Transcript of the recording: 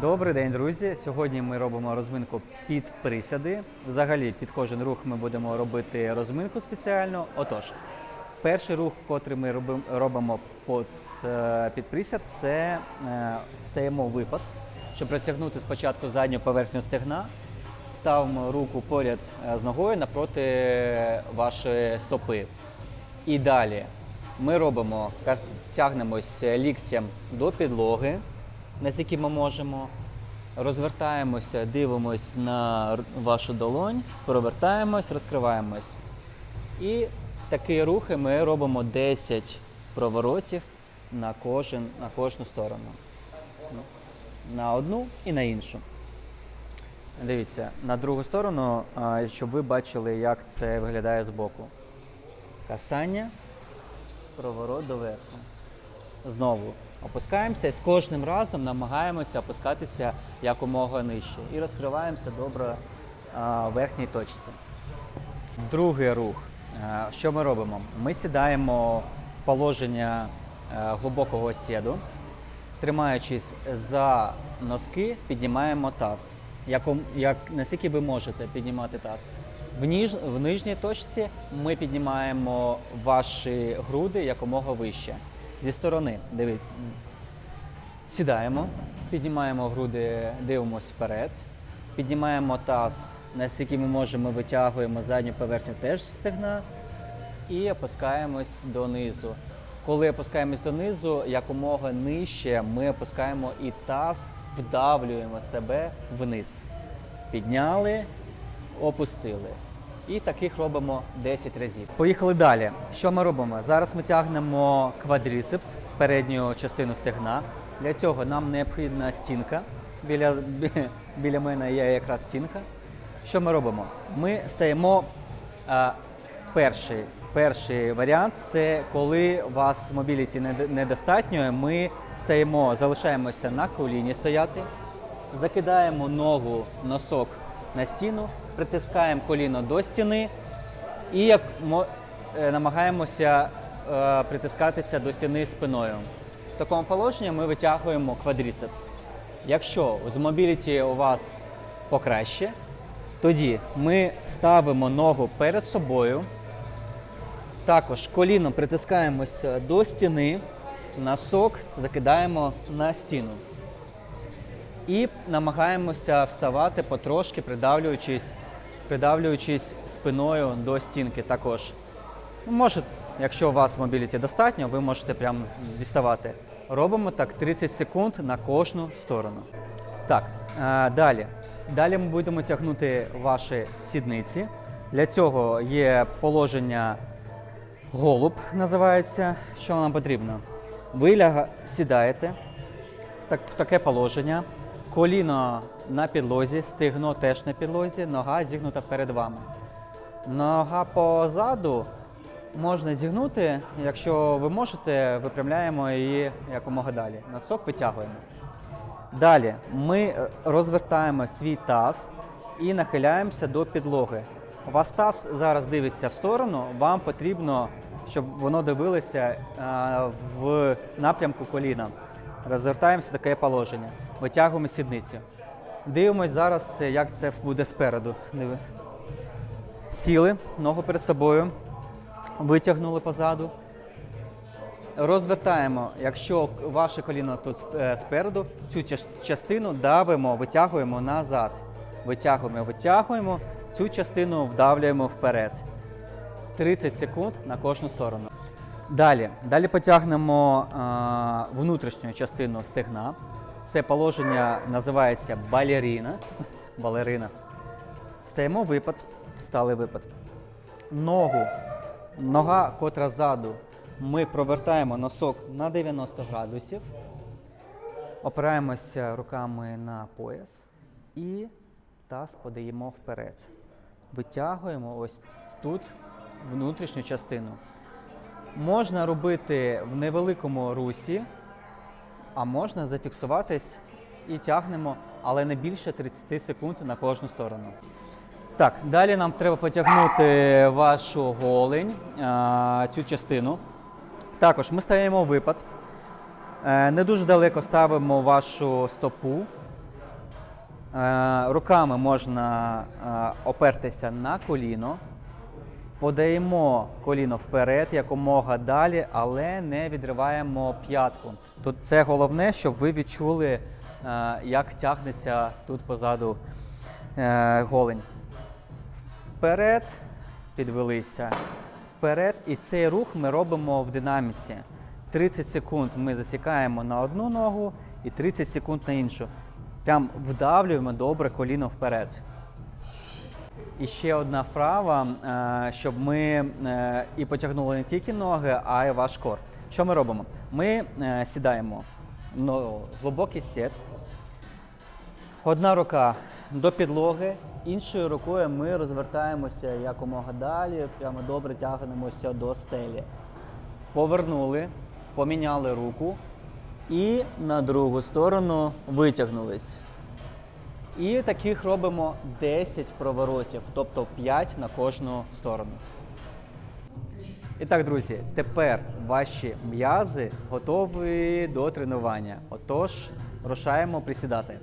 Добрий день, друзі. Сьогодні ми робимо розминку під присяди. Взагалі, під кожен рух ми будемо робити розминку спеціально. Отож, перший рух, котрий ми робимо, е, під присяд, це е, стаємо випад, щоб розтягнути спочатку задню поверхню стегна. Ставимо руку поряд е, з ногою напроти вашої стопи. І далі ми робимо, тягнемось ліктем до підлоги, наскільки ми можемо. Розвертаємося, дивимось на вашу долонь, провертаємось, розкриваємось. І такі рухи ми робимо 10 проворотів на, кожен, на кожну сторону. Ну, На одну і на іншу. Дивіться, на другу сторону, щоб ви бачили, як це виглядає збоку. Касання, проворот доверху. Знову опускаємося і з кожним разом намагаємося опускатися якомога нижче. І розкриваємося добре в верхній точці. Другий рух. Що ми робимо? Ми сідаємо в положення е, глибокого сіду, тримаючись за носки, піднімаємо таз. Яком, як, наскільки ви можете піднімати таз. В, ніж, в нижній точці ми піднімаємо ваші груди якомога вище. Зі сторони, дивіться, сідаємо, піднімаємо груди, дивимося вперед, піднімаємо таз, наскільки ми можемо, витягуємо задню поверхню теж стегна і опускаємось донизу. Коли опускаємось донизу, якомога нижче ми опускаємо і таз, вдавлюємо себе вниз. Підняли, опустили. І таких робимо 10 разів. Поїхали далі. Що ми робимо? Зараз ми тягнемо квадріцепс, передню частину стегна. Для цього нам необхідна стінка. Біля, біля мене є якраз стінка. Що ми робимо? Ми стаємо а, перший, перший варіант це коли у вас мобіліті недостатньо. Ми стаємо, залишаємося на коліні стояти, закидаємо ногу, носок на стіну, притискаємо коліно до стіни і як е, намагаємося е, притискатися до стіни спиною. В такому положенні ми витягуємо квадріцепс. Якщо з мобіліті у вас покраще, тоді ми ставимо ногу перед собою. Також коліном притискаємося до стіни, носок закидаємо на стіну. І намагаємося вставати потрошки, придавлюючись, придавлюючись спиною до стінки також. Ну, може, якщо у вас мобіліті достатньо, ви можете прямо діставати. Робимо так 30 секунд на кожну сторону. Так, е, далі. Далі ми будемо тягнути ваші сідниці. Для цього є положення голуб, називається. Що нам потрібно? Ви ляга- сідаєте в таке положення. Коліно на підлозі, стегно теж на підлозі, нога зігнута перед вами. Нога позаду можна зігнути, якщо ви можете, випрямляємо її якомога далі. Носок витягуємо. Далі ми е, розвертаємо свій таз і нахиляємося до підлоги. У вас таз зараз дивиться в сторону, вам потрібно, щоб воно дивилося е, в напрямку коліна. Розвертаємося таке положення. Витягуємо сідницю. Дивимось зараз, е, як це буде спереду. Диви. Сіли, ногу перед собою, витягнули позаду. Розвертаємо, якщо ваше коліно тут е, спереду, цю частину давимо, витягуємо назад. Витягуємо, витягуємо, цю частину вдавлюємо вперед. 30 секунд на кожну сторону. Далі, далі потягнемо а, внутрішню частину стегна. Це положення називається балеріна. Балерина. Стаємо випад, стали випад. Ногу, нога, котра ззаду, ми провертаємо носок на 90 градусів, опираємося руками на пояс і таз подаємо вперед. Витягуємо ось тут внутрішню частину. Можна робити в невеликому русі, а можна зафіксуватись і тягнемо, але не більше 30 секунд на кожну сторону. Так, далі нам треба потягнути вашу голень, цю частину. Також ми стаємо випад. Е, Не дуже далеко ставимо вашу стопу Е, Руками можна е, опертися на коліно. Подаємо коліно вперед якомога далі, але не відриваємо п'ятку. Тут це головне, щоб ви відчули, е, як тягнеться тут позаду е, голень. Вперед, підвелися. Вперед. І цей рух ми робимо в динаміці. 30 секунд ми засікаємо на одну ногу і 30 секунд на іншу. Прям вдавлюємо добре коліно вперед. І ще одна вправа, е, щоб ми е, і потягнули не тільки ноги, а й ваш кор. Що ми робимо? Ми е, сідаємо ну, глибокий сет. Одна рука до підлоги, іншою рукою ми розвертаємося якомога далі, прямо добре тягнемося до стелі. Повернули, поміняли руку і на другу сторону витягнулись. І таких робимо 10 проворотів, тобто 5 на кожну сторону. І так, друзі, тепер ваші м'язи готові до тренування. Отож, рушаємо присідати.